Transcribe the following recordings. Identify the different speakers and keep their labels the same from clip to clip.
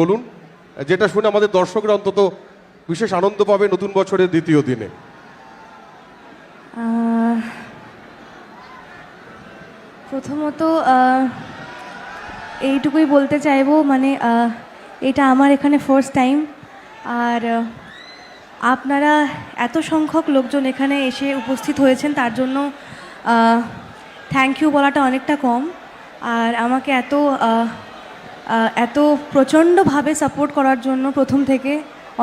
Speaker 1: বলুন, যেটা শুনে আমাদের দর্শকরা অন্তত বিশেষ আনন্দ পাবে নতুন বছরের দ্বিতীয় দিনে।
Speaker 2: প্রথমত এইটুকুই বলতে চাইব মানে এটা আমার এখানে ফার্স্ট টাইম আর আপনারা এত সংখ্যক লোকজন এখানে এসে উপস্থিত হয়েছেন, তার জন্য থ্যাংক ইউ বলাটা অনেকটা কম, আর আমাকে এত এত প্রচণ্ডভাবে সাপোর্ট করার জন্য প্রথম থেকে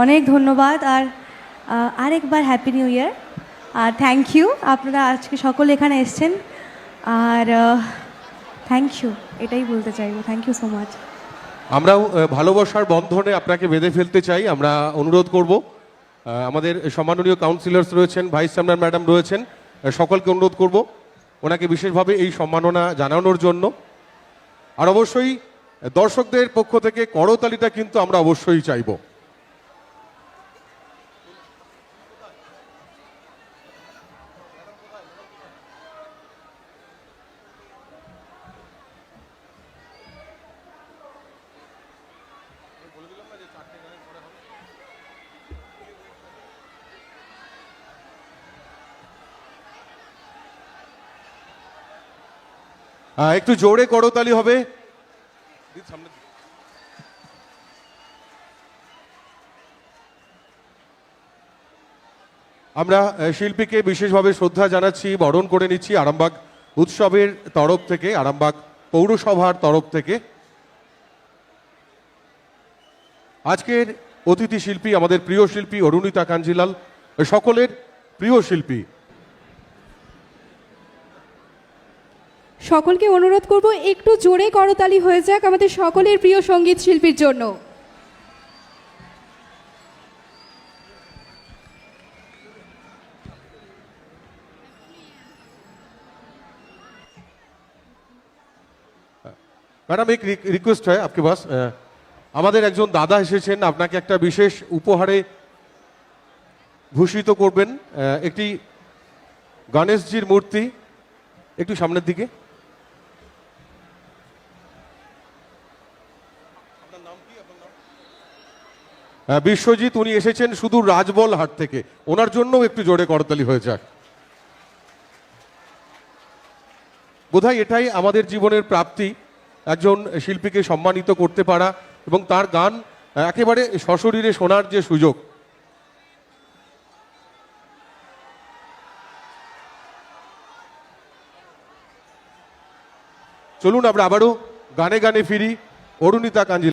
Speaker 2: অনেক ধন্যবাদ। আর আরেকবার হ্যাপি নিউ ইয়ার আর থ্যাংক ইউ আপনারা আজকে সকলে এখানে এসছেন। আর থ্যাংক ইউ এটাই বলতে চাইব। থ্যাংক ইউ সো মাচ
Speaker 1: আমরাও ভালোবাসার বন্ধনে আপনাকে বেঁধে ফেলতে চাই। আমরা অনুরোধ করব। আমাদের সম্মাননীয় কাউন্সিলর্স রয়েছেন ভাইস চেয়ারম্যান ম্যাডাম রয়েছেন। সকলকে অনুরোধ করব ওনাকে বিশেষভাবে এই সম্মাননা জানানোর জন্য। আর অবশ্যই দর্শকদের পক্ষ থেকে করতালিটা কিন্তু আমরা অবশ্যই চাইব। একটু জোরে করতালি হবে। আমরা শিল্পীকে বিশেষভাবে শ্রদ্ধা জানাচ্ছি, বরণ করে নিচ্ছি আরামবাগ উৎসবের তরফ থেকে, আরামবাগ পৌরসভার তরফ থেকে। আজকের অতিথি শিল্পী আমাদের প্রিয় শিল্পী অরুণিতা কাঞ্জিলাল, সকলের প্রিয় শিল্পী।
Speaker 3: সকলকে অনুরোধ করব, একটু জোরে করতালি হয়ে যাক আমাদের সকলের প্রিয় সংগীত শিল্পীর জন্য।
Speaker 1: ম্যাডাম, এক রিকোয়েস্ট হয় আপকে বাস আমাদের একজন দাদা এসেছেন, আপনাকে একটা বিশেষ উপহারে ভূষিত করবেন একটি গণেশজির মূর্তি, একটু সামনের দিকে। বিশ্বজিৎ, উনি এসেছেন শুধু রাজবল হাট থেকে। ওনার জন্যও একটু জোরে করতালি হয়ে যাক। বোধহয় এটাই আমাদের জীবনের প্রাপ্তি, একজন শিল্পীকে সম্মানিত করতে পারা এবং তার গান একেবারে সশরীরে শোনার যে সুযোগ। চলুন আমরা আবারও গানে গানে ফিরি, অরুণিতা কাঞ্জিল